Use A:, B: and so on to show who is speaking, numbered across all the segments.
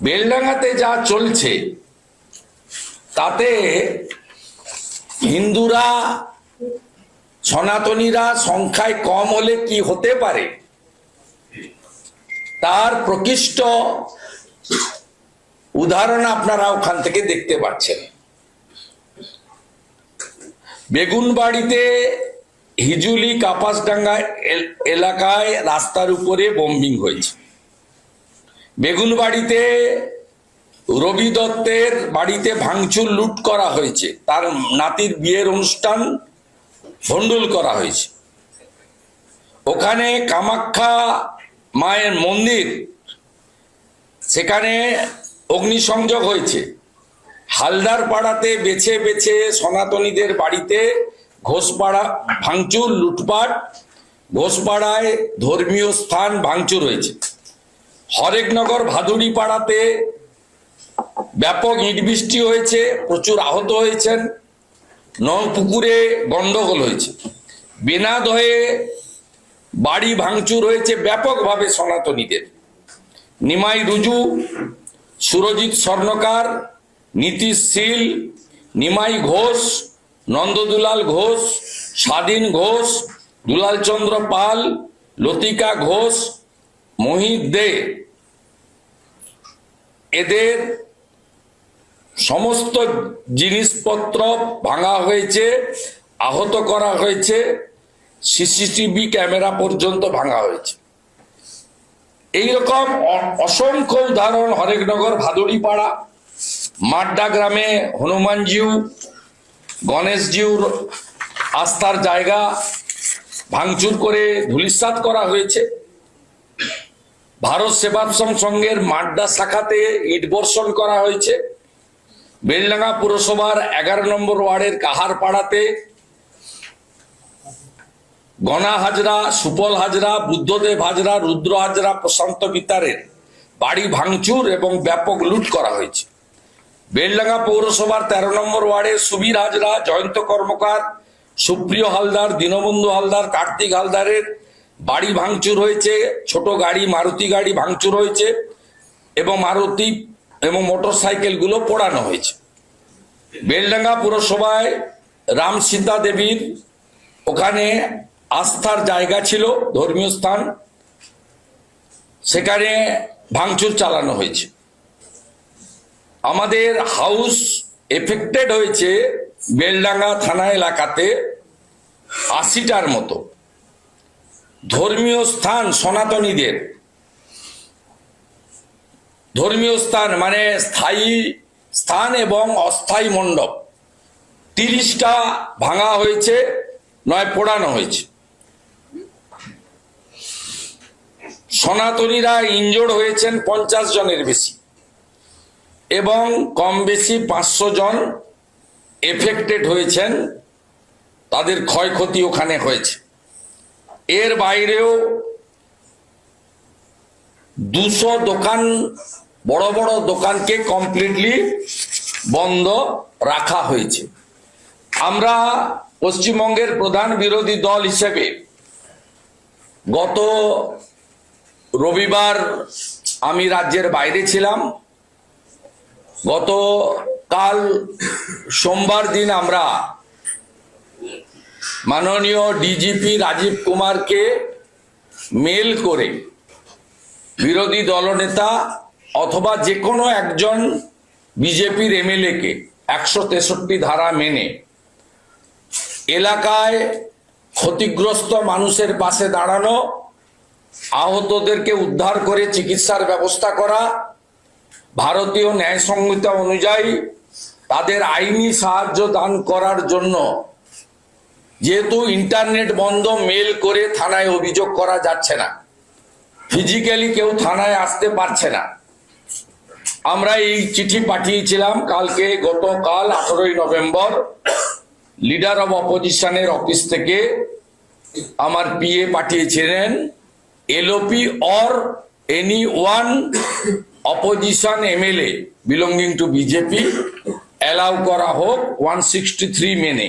A: বেলডাঙ্গাতে যা চলছে, তাতে হিন্দুরা, সনাতনীরা সংখ্যায় কম হলে কি হতে পারে? তার প্রকৃষ্ট উদাহরণ আপনারা ওখান থেকে দেখতে পাচ্ছেন। বেগুনবাড়িতে হিজুলি কাপাসডাঙ্গা এল- এলাকায় রাস্তার উপরে বোম্বিং হয়েছে। বেগুনবাড়িতে রবি দত্তের বাড়িতে ভাঙচুর লুট করা হয়েছে। তার নাতির বিয়ের অনুষ্ঠান ভণ্ডুল করা হয়েছে। ওখানে কামাখ্যা মায়ের মন্দির, সেখানে অগ্নিসংযোগ হয়েছে। হালদার পাড়াতে বেছে বেছে সনাতনীদের বাড়িতে ঘোষপাড়া, ভাঙচুর, লুটপাট, ঘোষপাড়ায় ধর্মীয় স্থান ভাঙচুর হয়েছে। হরেকনগর ভাদুড়ি পাড়াতে ব্যাপক বৃষ্টি হয়েছে, প্রচুর আহত হয়েছেন নপুকুরে গন্ডগোল হয়েছে। বেনাদ হয়ে বাড়ি ভাঙচুর হয়েছে ব্যাপকভাবে সনাতনীদের। নিমাই রুজু, সুরজিৎ স্বর্ণকার, নীতিশ শীল, নিমাই ঘোষ, নন্দদুলাল ঘোষ, স্বাধীন ঘোষ দুলাল চন্দ্র পাল, লতিকা ঘোষ, মোহিত দে। এদের সমস্ত জিনিসপত্র ভাঙা হয়েছে, আহত করা হয়েছে, সিসিটিভি ক্যামেরা পর্যন্ত ভাঙা হয়েছে। এইরকম অসংখ্য উদাহরণ হরেকনগর, ভাদুড়িপাড়া, মাড্ডা গ্রামে হনুমানজিউ, গণেশজিউর আস্থার জায়গা ভাঙচুর করে ধুলিসাৎ করা হয়েছে। ভারত সেবাশ্রম সংঘের মাড্ডা শাখাতে ইট বর্ষণ করা হয়েছে। বেলডাঙ্গা পুরসভার এগারো নম্বর ওয়ার্ডের কাহার পাড়াতে গনা হাজরা, সুপল হাজরা, বুদ্ধদেব হাজরা, রুদ্র হাজরা, প্রশান্ত বিতারের বাড়ি ভাঙচুর এবং ব্যাপক লুট করা হয়েছে। বেলডাঙ্গা পৌরসভার তেরো নম্বর ওয়ার্ডে সুবীর হাজরা, জয়ন্ত কর্মকার, সুপ্রিয় হালদার, দীনবন্ধু হালদার, কার্তিক হালদারের বাড়ি ভাঙচুর হয়েছে, ছোট গাড়ি, মারুতি গাড়ি ভাঙচুর হয়েছে, এবং মারুতি এবং মোটর সাইকেলগুলো পোড়ানো হয়েছে। বেলডাঙ্গা পুরসভায় রাম সীতা দেবীর ওখানে আস্থার জায়গা ছিল, ধর্মীয় স্থান। সেখানে ভাঙচুর চালানো হয়েছে। আমাদের হাউস এফেক্টেড হয়েছে বেলডাঙ্গা থানা এলাকাতে আশিটার মতো। ধর্মীয় স্থান সনাতনীদের। ধর্মীয় স্থান মানে স্থায়ী স্থান এবং অস্থায়ী মণ্ডপ। তিরিশটা ভাঙা হয়েছে, নয় পোড়ানো হয়েছে। সনাতনীরা ইনজোর্ড হয়েছেন পঞ্চাশ জনের বেশি এবং কম বেশি পাঁচশো জন এফেক্টেড হয়েছেন, তাদের ক্ষয়ক্ষতি ওখানে হয়েছে। এর বাইরেও দুশো দোকান, বড় বড় দোকানকে কমপ্লিটলি বন্ধ রাখা হয়েছে। আমরা পশ্চিমবঙ্গের প্রধান বিরোধী দল হিসেবে গত রবিবার আমি রাজ্যের বাইরে ছিলাম। গত কাল সোমবার দিন আমরা মাননীয় ডিজিপি রাজীব কুমারকে মেল করে বিরোধী দলনেতা অথবা যে কোনো একজন বিজেপির এমএলএকে একশো তেষট্টি ধারা মেনে এলাকায় ক্ষতিগ্রস্ত মানুষের পাশে দাঁড়ানো, আহতদেরকে উদ্ধার করে চিকিৎসার ব্যবস্থা করা, ভারতীয় ন্যায় সংহিতা অনুযায়ী তাদের আইনি সাহায্য দান করার জন্য যেহেতু ইন্টারনেট বন্ধ, মেল করে থানায় অভিযোগ করা যাচ্ছে না। ফিজিক্যালি কেউ থানায় আসতে পারছে না। আমরা এই চিঠি পাঠিয়েছিলাম কালকে, গতকাল আঠারোই নভেম্বর লিডার অব অপোজিশনের অফিস থেকে। আমার পিএ পাঠিয়েছিলেন LOP or any one opposition MLA belonging to BJP allow করা হোক ওয়ান সিক্সটি থ্রি মেনে।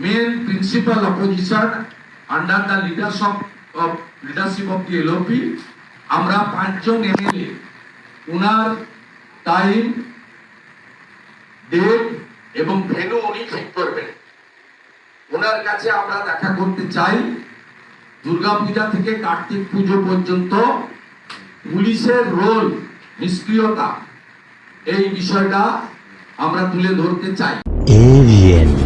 B: Main principal opposition under the leadership of leadership of the LOP আমরা পাঁচজন এমএলএ উনার টাইম ডেট এবং ভেনু উনি ঠিক করবেন। ওনার কাছে আমরা দেখা করতে চাই, দুর্গাপূজা থেকে কার্তিক পুজো পর্যন্ত পুলিশের রোল, নিষ্ক্রিয়তা, এই বিষয়টা আমরা তুলে ধরতে চাই।
C: AVN